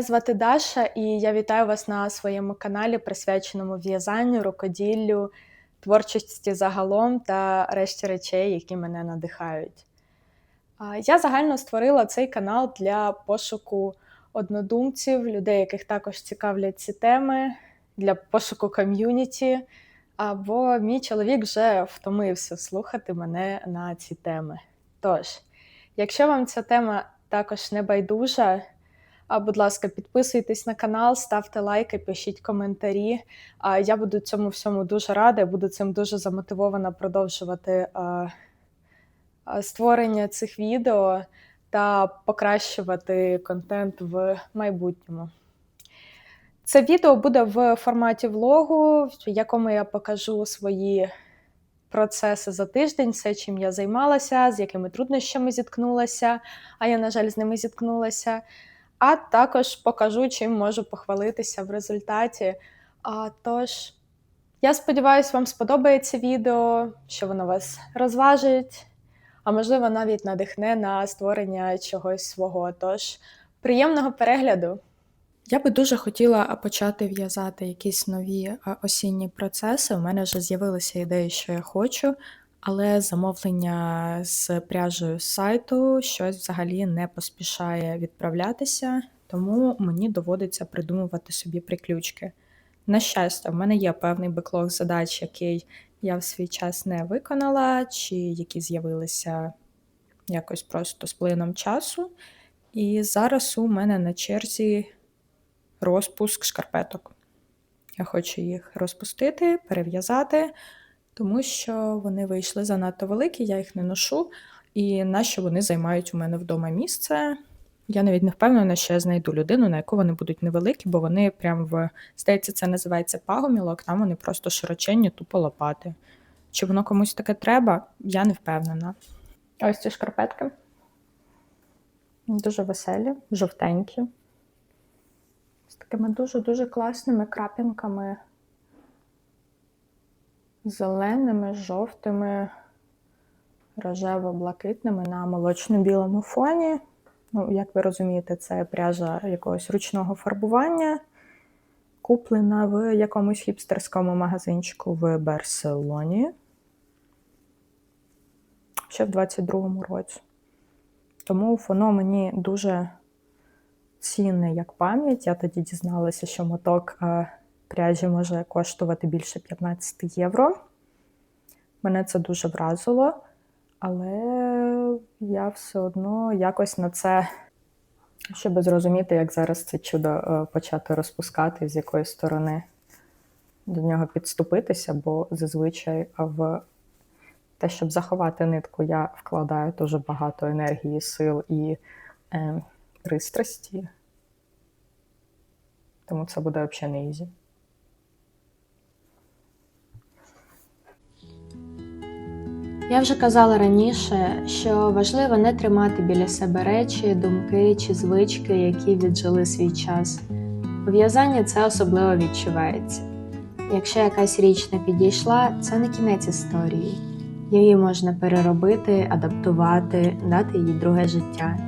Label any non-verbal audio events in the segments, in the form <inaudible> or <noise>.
Мене звати Даша, і я вітаю вас на своєму каналі, присвяченому в'язанню, рукоділлю, творчості загалом та решті речей, які мене надихають. Я загально створила цей канал для пошуку однодумців, людей, яких також цікавлять ці теми, для пошуку ком'юніті. Або мій чоловік вже втомився слухати мене на ці теми. Тож, якщо вам ця тема також не байдужа, будь ласка, підписуйтесь на канал, ставте лайки, пишіть коментарі. Я буду цьому всьому дуже рада, буду цим дуже замотивована продовжувати створення цих відео та покращувати контент в майбутньому. Це відео буде в форматі влогу, в якому я покажу свої процеси за тиждень, все, чим я займалася, з якими труднощами зіткнулася, а я, на жаль, з ними зіткнулася. А також покажу, чим можу похвалитися в результаті. А, Тож, я сподіваюся, вам сподобається відео, що воно вас розважить, а можливо, навіть надихне на створення чогось свого. Тож, приємного перегляду! Я би дуже хотіла почати в'язати якісь нові осінні процеси. У мене вже з'явилися ідеї, що я хочу, але замовлення з пряжею з сайту щось взагалі не поспішає відправлятися, тому мені доводиться придумувати собі приключки. На щастя, в мене є певний беклог задач, який я в свій час не виконала, чи які з'явилися якось просто з плином часу. І зараз у мене на черзі розпуск шкарпеток. Я хочу їх розпустити, перев'язати, тому що вони вийшли занадто великі, я їх не ношу. І нащо вони займають у мене вдома місце? Я навіть не впевнена, що я знайду людину, на яку вони будуть невеликі, бо вони прям в здається, це називається пагомілок, там вони просто широченні, тупо лопати. Чи воно комусь таке треба, я не впевнена. Ось ці шкарпетки. Дуже веселі, жовтенькі З такими дуже-дуже класними крапінками, зеленими, жовтими, рожево-блакитними на молочно-білому фоні. Ну, Як ви розумієте, це пряжа якогось ручного фарбування, куплена в якомусь хіпстерському магазинчику в Барселоні ще в 22-му році. Тому воно мені дуже цінне як пам'ять. Я тоді дізналася, що моток е, пряжі може коштувати більше 15 євро. Мене це дуже вразило, але я все одно якось на це, щоб зрозуміти, як зараз це чудо е, почати розпускати, з якої сторони до нього підступитися, бо зазвичай в те, щоб заховати нитку, я вкладаю дуже багато енергії, сил і е, пристрасті, тому це буде взагалі не ізі. Я вже казала раніше, що важливо не тримати біля себе речі, думки чи звички, які віджили свій час. У в'язанні це особливо відчувається. Якщо якась річ не підійшла, це не кінець історії. Її можна переробити, адаптувати, дати їй друге життя.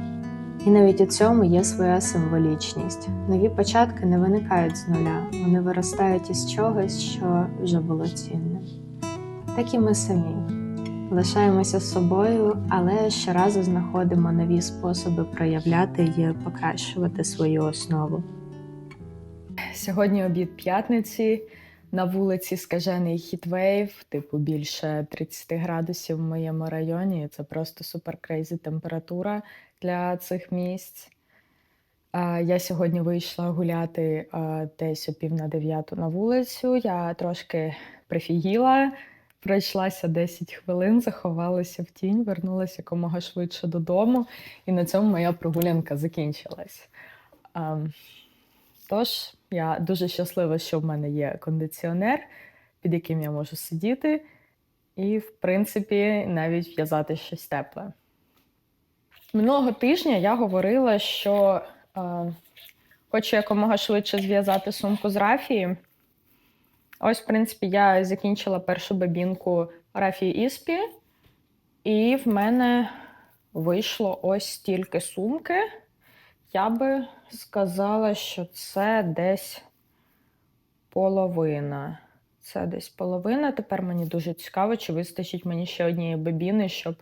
І навіть у цьому є своя символічність. Нові початки не виникають з нуля, вони виростають із чогось, що вже було цінне. Так і ми самі лишаємося собою, але щоразу знаходимо нові способи проявляти і покращувати свою основу. Сьогодні обід п'ятниці. На вулиці скажений хітвейв, типу більше 30 градусів в моєму районі. Це просто супер крейзі температура для цих місць. Я сьогодні вийшла гуляти десь о пів на дев'яту на вулицю. Я трошки прифігіла, пройшлася 10 хвилин, заховалася в тінь, вернулася якомога швидше додому, і на цьому моя прогулянка закінчилась. Тож, я дуже щаслива, що в мене є кондиціонер, під яким я можу сидіти, і, в принципі, навіть в'язати щось тепле. Минулого тижня я говорила, що е, хочу якомога швидше зв'язати сумку з рафії. Ось, в принципі, я закінчила першу бабінку рафії Іспі, і в мене вийшло ось стільки сумки. Я би сказала, що це десь половина. Це десь половина. Тепер мені дуже цікаво, чи вистачить мені ще однієї бобіни, щоб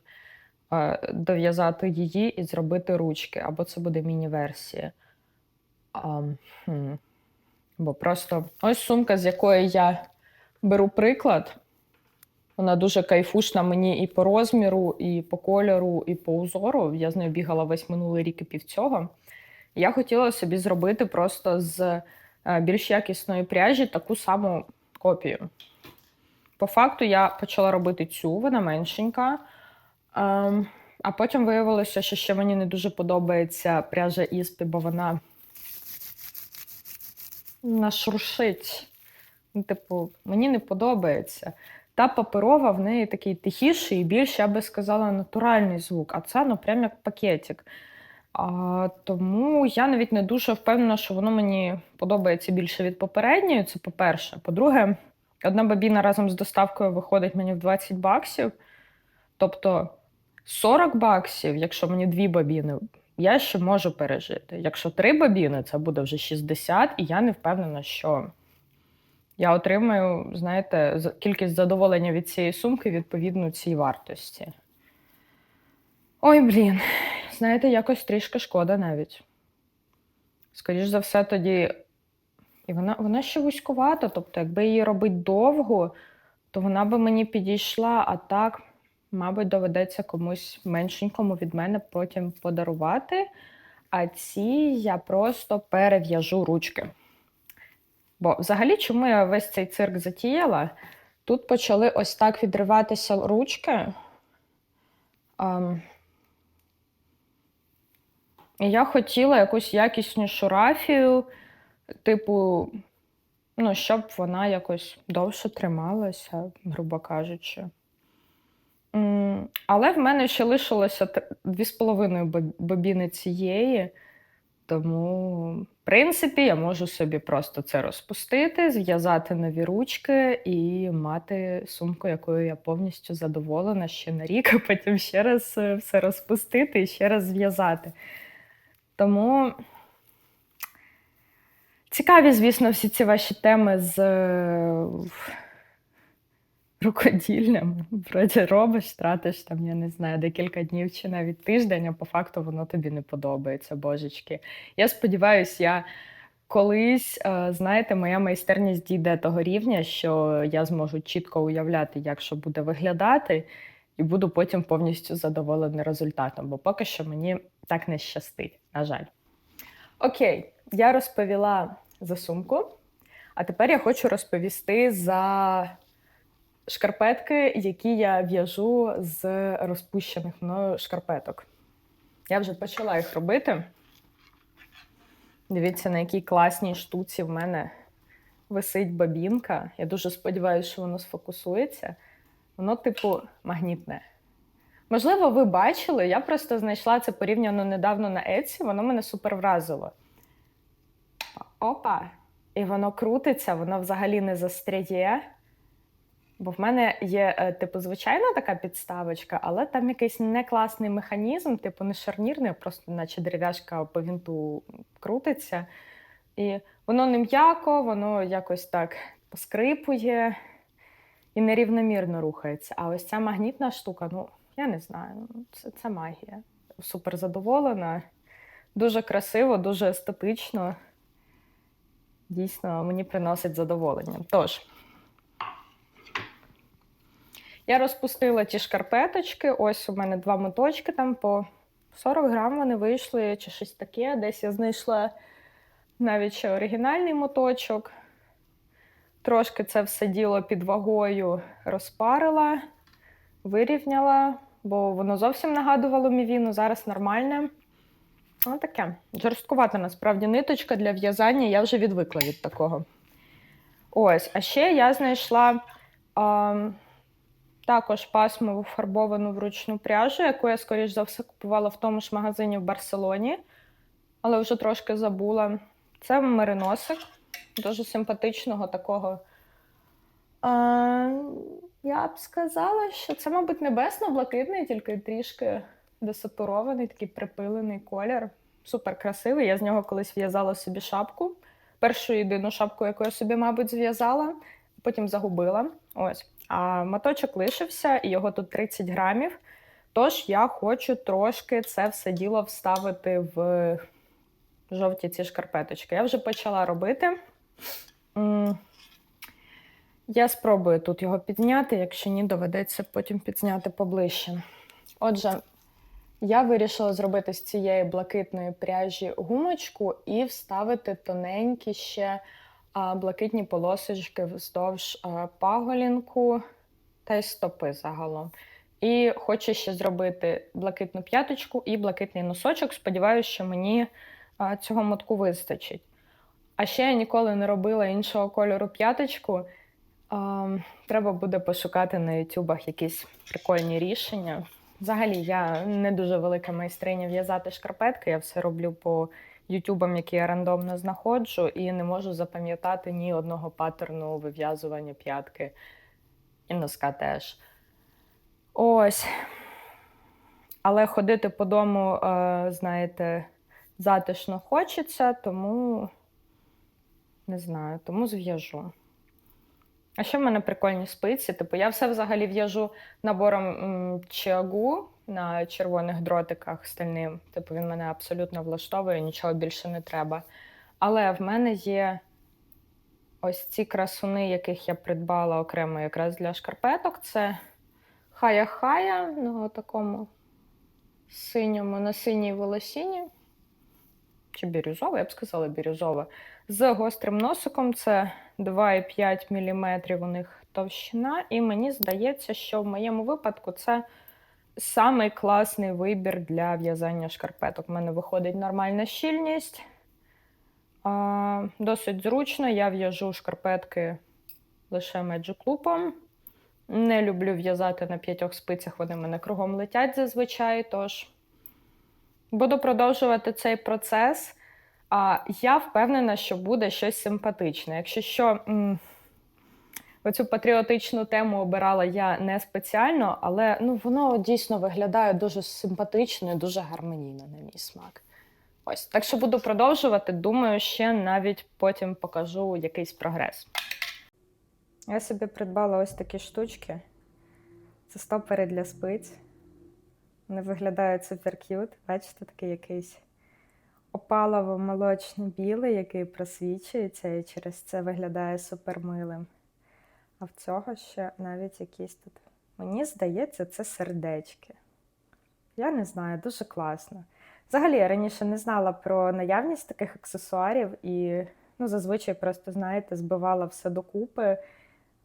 е, дов'язати її і зробити ручки. Або це буде міні-версія. Хм. Бо просто ось сумка, з якої я беру приклад. Вона дуже кайфушна мені і по розміру, і по кольору, і по узору. Я з нею бігала весь минулий рік і пів цього. Я хотіла собі зробити просто з е, більш якісної пряжі таку саму копію. По факту я почала робити цю, вона меншенька. Ем, а потім виявилося, що ще мені не дуже подобається пряжа Іспі, бо вона нашуршить. Ну, Типу, мені не подобається. Та паперова в неї такий тихіший і більш, я би сказала, натуральний звук, а це ну прям як пакетик. А, тому я навіть не дуже впевнена, що воно мені подобається більше від попередньої. Це по-перше. По-друге, одна бабіна разом з доставкою виходить мені в 20 баксів. Тобто 40 баксів, якщо мені дві бабіни, я ще можу пережити. Якщо три бабіни, це буде вже 60, і я не впевнена, що я отримаю, знаєте, кількість задоволення від цієї сумки відповідно цій вартості. Ой, блін, знаєте, якось трішки шкода навіть. Скоріш за все, тоді. І вона, вона ще вузькувата, тобто, якби її робити довго, то вона би мені підійшла, а так, мабуть, доведеться комусь меншенькому від мене потім подарувати. А ці я просто перев'яжу ручки. Бо взагалі, чому я весь цей цирк затіяла? Тут почали ось так відриватися ручки. Ам, І я хотіла якусь якіснішу рафію, типу, ну, щоб вона якось довше трималася, грубо кажучи. Але в мене ще лишилося т- дві з половиною боб- бобіни цієї, тому, в принципі, я можу собі просто це розпустити, зв'язати нові ручки і мати сумку, якою я повністю задоволена ще на рік, <laughs> а потім ще раз е, все розпустити і ще раз зв'язати. Тому цікаві, звісно, всі ці ваші теми з е, рукоділлям. Вроді робиш, тратиш там, я не знаю, декілька днів чи навіть тиждень, а по факту воно тобі не подобається, божечки. Я сподіваюся, я колись, е, знаєте, моя майстерність дійде того рівня, що я зможу чітко уявляти, як що буде виглядати, і буду потім повністю задоволена результатом, бо поки що мені так не щастить, на жаль. Окей, я розповіла за сумку, а тепер я хочу розповісти за шкарпетки, які я в'яжу з розпущених мною шкарпеток. Я вже почала їх робити. Дивіться, на якій класній штуці в мене висить бабінка. Я дуже сподіваюся, що воно сфокусується. Воно, типу, магнітне. Можливо, ви бачили, я просто знайшла це порівняно недавно на Etsy, воно мене супер вразило. Опа! І воно крутиться, воно взагалі не застряє. Бо в мене є, е, типу, звичайна така підставочка, але там якийсь некласний механізм, типу, не шарнірний, просто наче дерев'яшка по вінту крутиться. І воно не м'яко, воно якось так поскрипує і нерівномірно рухається. А ось ця магнітна штука, ну, я не знаю, ну, це, це магія. Супер задоволена. Дуже красиво, дуже естетично. Дійсно, мені приносить задоволення. Тож. Я розпустила ті шкарпеточки. Ось у мене два моточки, там по 40 грам вони вийшли, чи щось таке. Десь я знайшла навіть ще оригінальний моточок. Трошки це все діло під вагою розпарила, вирівняла, бо воно зовсім нагадувало мівіну, зараз нормальне. Ну, таке. Жорсткувата насправді ниточка для в'язання, я вже відвикла від такого. Ось, а ще я знайшла. А, також пасмову фарбовану вручну пряжу, яку я, скоріш за все, купувала в тому ж магазині в Барселоні, але вже трошки забула. Це мериносик, дуже симпатичного такого. А, я б сказала, що це, мабуть, небесно-блакитний, тільки трішки десатурований, такий припилений колір. супер красивий. Я з нього колись в'язала собі шапку. Першу єдину шапку, яку я собі, мабуть, зв'язала, потім загубила. Ось. А моточок лишився, і його тут 30 грамів. Тож я хочу трошки це все діло вставити в жовті ці шкарпеточки. Я вже почала робити. Я спробую тут його підняти, якщо ні, доведеться потім підзняти поближче. Отже, я вирішила зробити з цієї блакитної пряжі гумочку і вставити тоненькі ще блакитні полосочки вздовж паголінку та й стопи загалом. І хочу ще зробити блакитну п'яточку і блакитний носочок. Сподіваюся, що мені цього мотку вистачить. А ще я ніколи не робила іншого кольору п'яточку. Треба буде пошукати на ютубах якісь прикольні рішення. Взагалі, я не дуже велика майстриня в'язати шкарпетки. Я все роблю по ютубам, які я рандомно знаходжу, і не можу запам'ятати ні одного паттерну вив'язування п'ятки і носка теж. Ось. Але ходити по дому, е, знаєте, затишно хочеться, тому не знаю, тому зв'яжу. А ще в мене прикольні спиці. Типу, я все взагалі в'яжу набором м, чиагу на червоних дротиках стальним. Типу, він мене абсолютно влаштовує, нічого більше не треба. Але в мене є ось ці красуни, яких я придбала окремо якраз для шкарпеток. Це хая-хая на такому синьому, на синій волосіні. Чи бірюзова, я б сказала, бірюзова. З гострим носиком це 2,5 мм у них товщина, і мені здається, що в моєму випадку це самий класний вибір для в'язання шкарпеток. У мене виходить нормальна щільність, а, досить зручно. Я в'яжу шкарпетки лише Magic Loop. Не люблю в'язати на п'ятьох спицях, вони мене кругом летять зазвичай. Тож буду продовжувати цей процес. А я впевнена, що буде щось симпатичне. Якщо що, оцю патріотичну тему обирала я не спеціально, але ну, воно дійсно виглядає дуже симпатично і дуже гармонійно на мій смак. Ось, так що буду продовжувати. Думаю, ще навіть потім покажу якийсь прогрес. Я собі придбала ось такі штучки. Це стопери для спиць. Вони виглядають супер к'ют. Бачите, такий якийсь опалово-молочно-білий, який просвічується, і через це виглядає супер милим. А в цього ще навіть якісь тут. Мені здається, це сердечки. Я не знаю, дуже класно. Взагалі, я раніше не знала про наявність таких аксесуарів і ну, зазвичай просто, знаєте, збивала все докупи,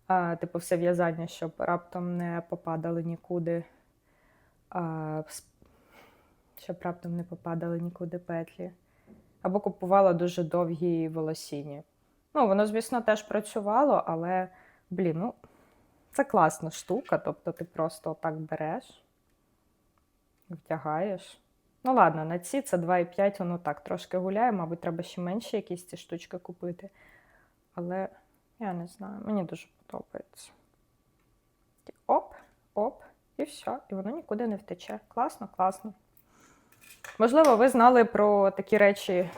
а, типу все в'язання, щоб раптом не попадали нікуди. А, щоб раптом не попадали нікуди петлі. Або купувала дуже довгі волосіні. Ну, воно, звісно, теж працювало, але, блін, ну, це класна штука. Тобто ти просто отак береш, вдягаєш. Ну, ладно, на ці це 2,5, воно так трошки гуляє, мабуть, треба ще менше якісь ці штучки купити. Але я не знаю, мені дуже подобається. Оп, оп, і все. І воно нікуди не втече. Класно, класно. Можливо, ви знали про такі речі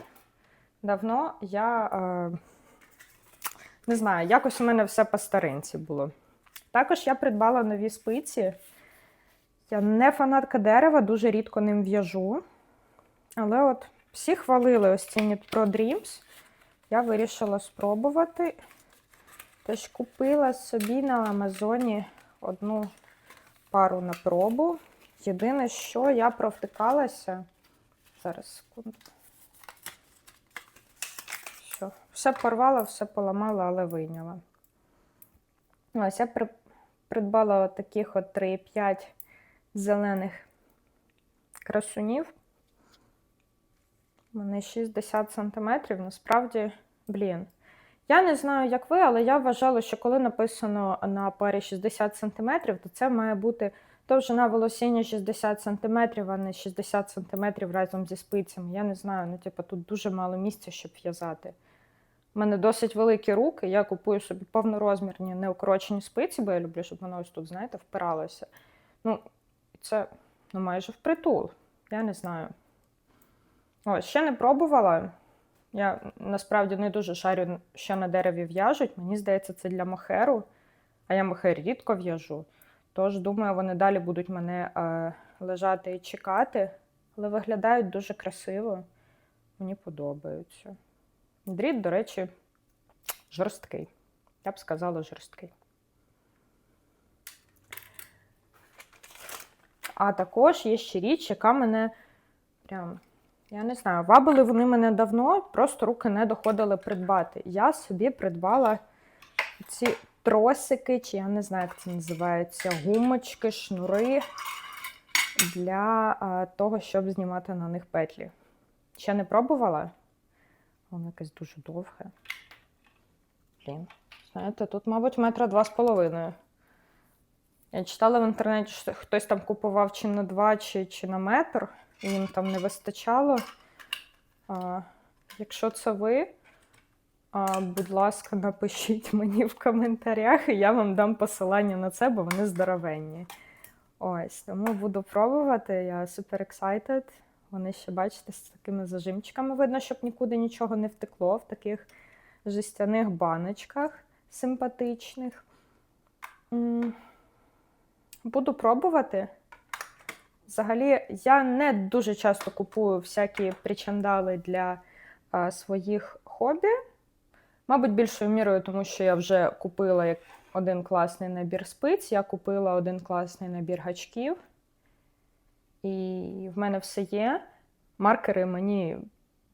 давно. Я е, не знаю, якось у мене все по старинці було. Також я придбала нові спиці. Я не фанатка дерева, дуже рідко ним в'яжу. Але от всі хвалили ось ці Knit Pro Dreams. Я вирішила спробувати. Тож купила собі на Амазоні одну пару на пробу. Єдине, що я провтикалася. Зараз секунду. Все, порвала, все поламала, але вийняла. Ось я при- придбала таких от 3,5 зелених красунів. Вони 60 сантиметрів. Насправді, блін. Я не знаю, як ви, але я вважала, що коли написано на парі 60 см, то це має бути довжина волосіння 60 см, а не 60 см разом зі спицями. Я не знаю, ну, типу, тут дуже мало місця, щоб в'язати. У мене досить великі руки, я купую собі повнорозмірні неукорочені спиці, бо я люблю, щоб воно ось тут, знаєте, впиралося. Ну, це ну, майже впритул. Я не знаю. Ось, ще не пробувала. Я насправді не дуже шарю, що на дереві в'яжуть. Мені здається, це для мохеру, а я мохер рідко в'яжу. Тож, думаю, вони далі будуть мене е, лежати і чекати, але виглядають дуже красиво. Мені подобаються. Дріт, до речі, жорсткий. Я б сказала, жорсткий. А також є ще річ, яка мене прям, я не знаю, вабили вони мене давно, просто руки не доходили придбати. Я собі придбала ці тросики, чи я не знаю, як це називається, гумочки, шнури для а, того, щоб знімати на них петлі. Ще не пробувала? Воно якесь дуже довге. Блін. Знаєте, тут, мабуть, метра два з половиною. Я читала в інтернеті, що хтось там купував чи на два, чи, чи на метр, і їм там не вистачало. А, якщо це ви, а, будь ласка, напишіть мені в коментарях, і я вам дам посилання на це, бо вони здоровенні. Ось, тому буду пробувати. Я супер excited. Вони ще, бачите, з такими зажимчиками видно, щоб нікуди нічого не втекло в таких жестяних баночках симпатичних. Буду пробувати. Взагалі, я не дуже часто купую всякі причандали для а, своїх хобі. Мабуть, більшою мірою, тому що я вже купила один класний набір спиць, я купила один класний набір гачків. І в мене все є. Маркери мені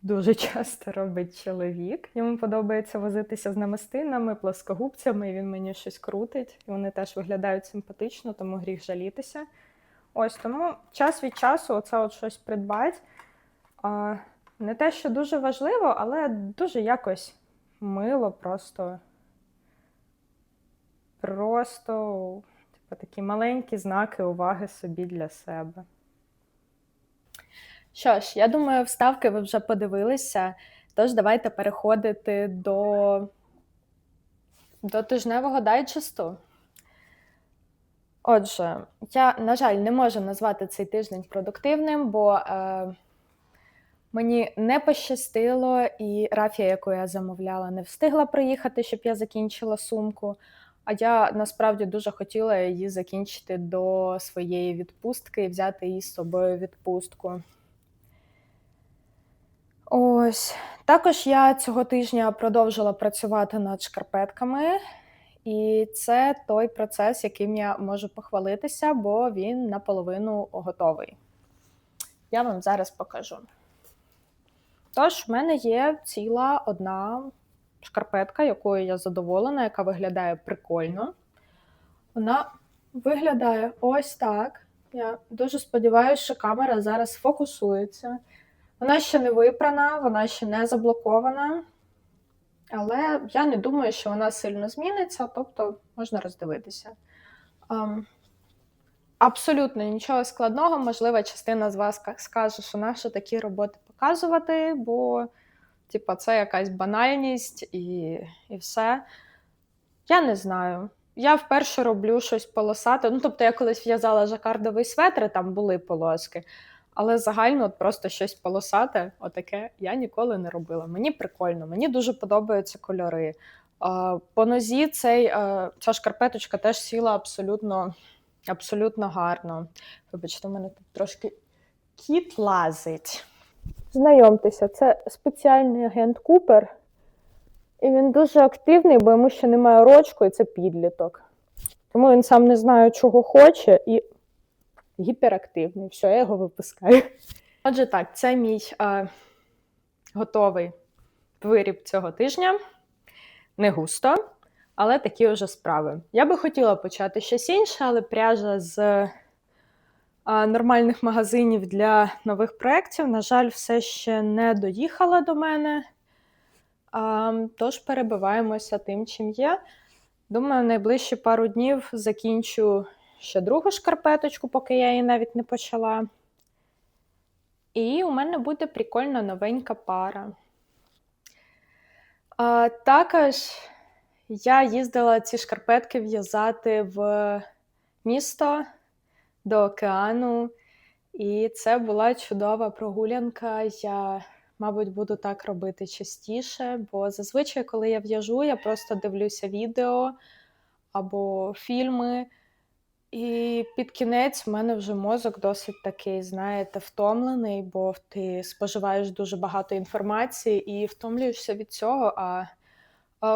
дуже <laughs> часто робить чоловік. Йому подобається возитися з намистинами, плоскогубцями, і він мені щось крутить. І вони теж виглядають симпатично, тому гріх жалітися. Ось тому час від часу оце от щось придбати. Не те, що дуже важливо, але дуже якось мило, просто. Просто типу, такі маленькі знаки уваги собі для себе. Що ж, я думаю, вставки ви вже подивилися. Тож давайте переходити до, до тижневого дайджесту. Отже, я, на жаль, не можу назвати цей тиждень продуктивним, бо е, мені не пощастило, і рафія, яку я замовляла, не встигла приїхати, щоб я закінчила сумку. А я насправді дуже хотіла її закінчити до своєї відпустки і взяти її з собою відпустку. Ось. Також я цього тижня продовжила працювати над шкарпетками, і це той процес, яким я можу похвалитися, бо він наполовину готовий. Я вам зараз покажу. Тож, в мене є ціла одна шкарпетка, якою я задоволена, яка виглядає прикольно. Вона виглядає ось так. Я дуже сподіваюся, що камера зараз фокусується. Вона ще не випрана, вона ще не заблокована, але я не думаю, що вона сильно зміниться, тобто можна роздивитися. Ем, абсолютно нічого складного, можливо, частина з вас скаже, що нащо такі роботи показувати, бо типа, це якась банальність і, і все. Я не знаю. Я вперше роблю щось полосате. Ну, тобто, я колись в'язала жакардовий светр, там були полоски. Але загально от просто щось полосате, отаке я ніколи не робила. Мені прикольно, мені дуже подобаються кольори. По нозі цей, ця шкарпеточка теж сіла абсолютно, абсолютно гарно. Вибачте, у мене тут трошки кіт лазить. Знайомтеся, це спеціальний агент Купер. І він дуже активний, бо йому ще немає рочку, і це підліток. Тому він сам не знає, чого хоче, і гіперактивний. Все, я його випускаю. <laughs> Отже, так, це мій е, готовий виріб цього тижня. Не густо, але такі вже справи. Я би хотіла почати щось інше, але пряжа з е, нормальних магазинів для нових проєктів, на жаль, все ще не доїхала до мене. А, тож перебиваємося тим, чим є. Думаю, найближчі пару днів закінчу ще другу шкарпеточку, поки я її навіть не почала. І у мене буде прикольна новенька пара. А, також я їздила ці шкарпетки в'язати в місто до океану. І це була чудова прогулянка. Я, мабуть, буду так робити частіше, бо зазвичай, коли я в'яжу, я просто дивлюся відео або фільми. І під кінець в мене вже мозок досить такий, знаєте, втомлений, бо ти споживаєш дуже багато інформації і втомлюєшся від цього. А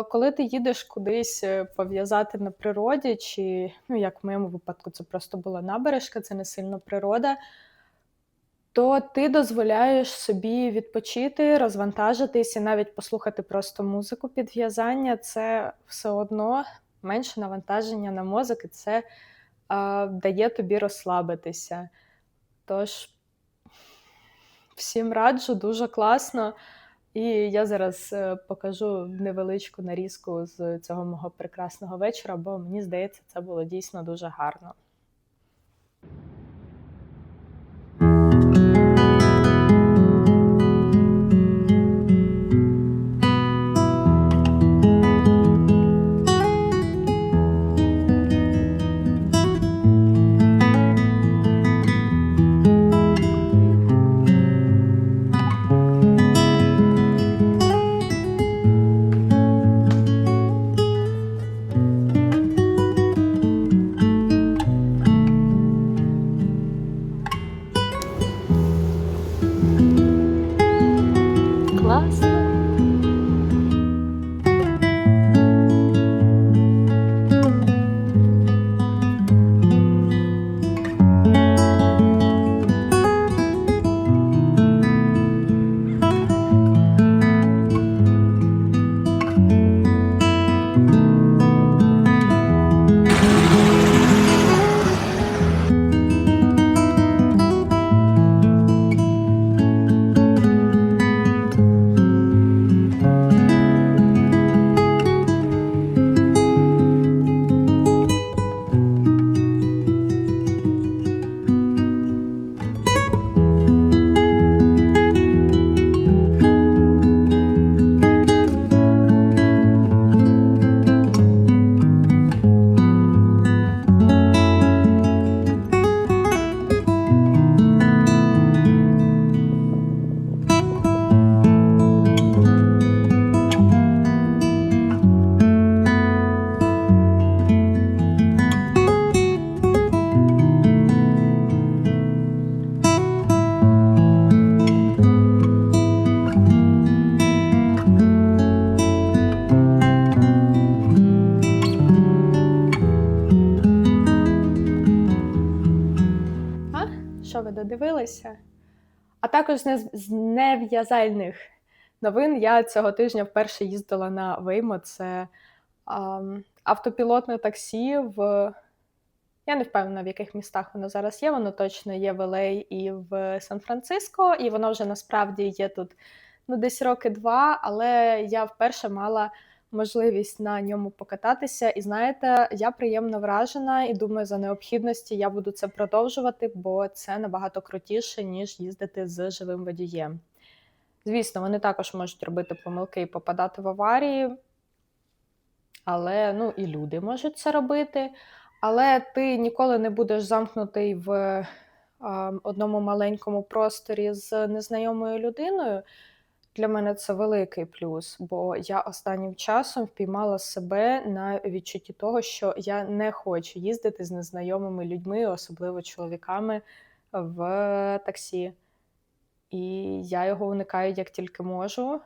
коли ти їдеш кудись е, пов'язати на природі, чи, ну, як в моєму випадку, це просто була набережка, це не сильно природа, то ти дозволяєш собі відпочити, розвантажитись і навіть послухати просто музику під в'язання. Це все одно менше навантаження на мозок, і це дає тобі розслабитися. Тож, всім раджу, дуже класно. І я зараз е, покажу невеличку нарізку з цього мого прекрасного вечора, бо мені здається, це було дійсно дуже гарно. А з нев'язальних новин я цього тижня вперше їздила на Веймо. Це ам, автопілотне таксі в. Я не впевнена, в яких містах воно зараз є. Воно точно є в LA і в Сан-Франциско, і воно вже насправді є тут ну, десь роки два, але я вперше мала можливість на ньому покататися. І знаєте, я приємно вражена і думаю, за необхідності я буду це продовжувати, бо це набагато крутіше, ніж їздити з живим водієм. Звісно, вони також можуть робити помилки і попадати в аварії, але ну, і люди можуть це робити. Але ти ніколи не будеш замкнутий в а, одному маленькому просторі з незнайомою людиною. Для мене це великий плюс, бо я останнім часом впіймала себе на відчутті того, що я не хочу їздити з незнайомими людьми, особливо чоловіками, в таксі. І я його уникаю як тільки можу.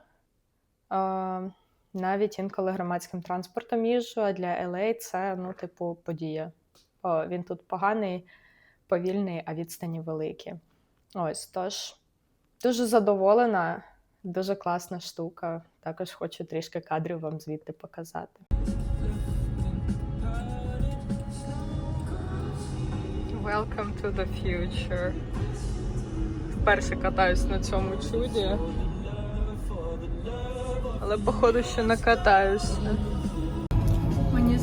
Навіть інколи громадським транспортом їжджу, а для LA це, ну, типу, подія. О, він тут поганий, повільний, а відстані великі. Ось, тож, дуже задоволена, дуже класна штука. Також хочу трішки кадрів вам звідти показати. Welcome to the future. Вперше катаюсь на цьому чуді. Але походу ще не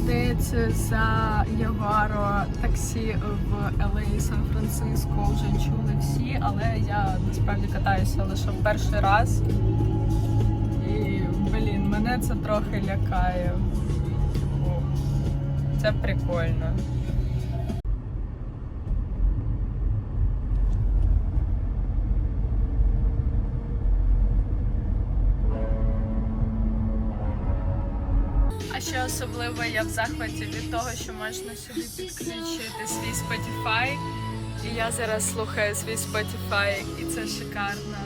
Здається, за Яваро, таксі в і Сан-Франциско вже чули всі, але я насправді катаюся лише в перший раз. І, блін, мене це трохи лякає. Це прикольно. Особливо я в захваті від того, що можна сюди підключити свій Spotify. І я зараз слухаю свій Spotify, і це шикарно.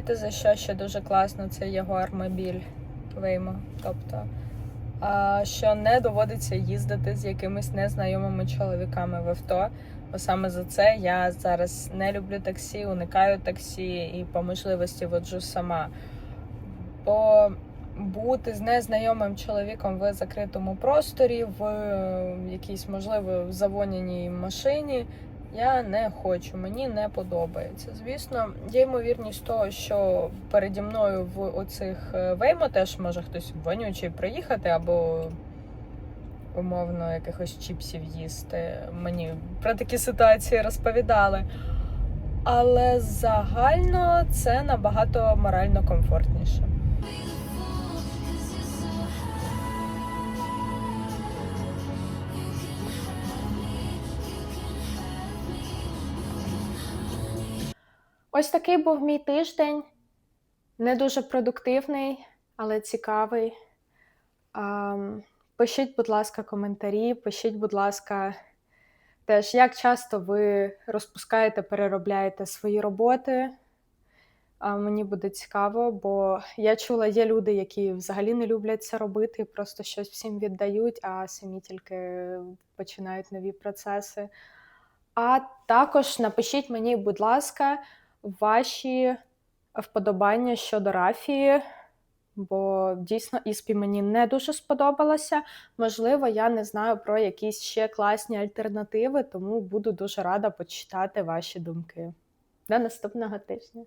Знаєте, за що ще дуже класно? Це його армобіль Веймо. Тобто, що не доводиться їздити з якимись незнайомими чоловіками в авто. Бо саме за це я зараз не люблю таксі, уникаю таксі і по можливості воджу сама. Бо бути з незнайомим чоловіком в закритому просторі, в якійсь, можливо, завоняній машині, я не хочу, мені не подобається. Звісно, є ймовірність того, що переді мною в оцих е, веймо теж може хтось вонючий приїхати або умовно якихось чіпсів їсти. Мені про такі ситуації розповідали. Але загально це набагато морально комфортніше. Ось такий був мій тиждень. Не дуже продуктивний, але цікавий. Пишіть, будь ласка, коментарі, пишіть, будь ласка, теж, як часто ви розпускаєте, переробляєте свої роботи. Мені буде цікаво, бо я чула, є люди, які взагалі не люблять це робити, просто щось всім віддають, а самі тільки починають нові процеси. А також напишіть мені, будь ласка, ваші вподобання щодо рафії, бо дійсно іспі мені не дуже сподобалося. Можливо, я не знаю про якісь ще класні альтернативи, тому буду дуже рада почитати ваші думки. До наступного тижня.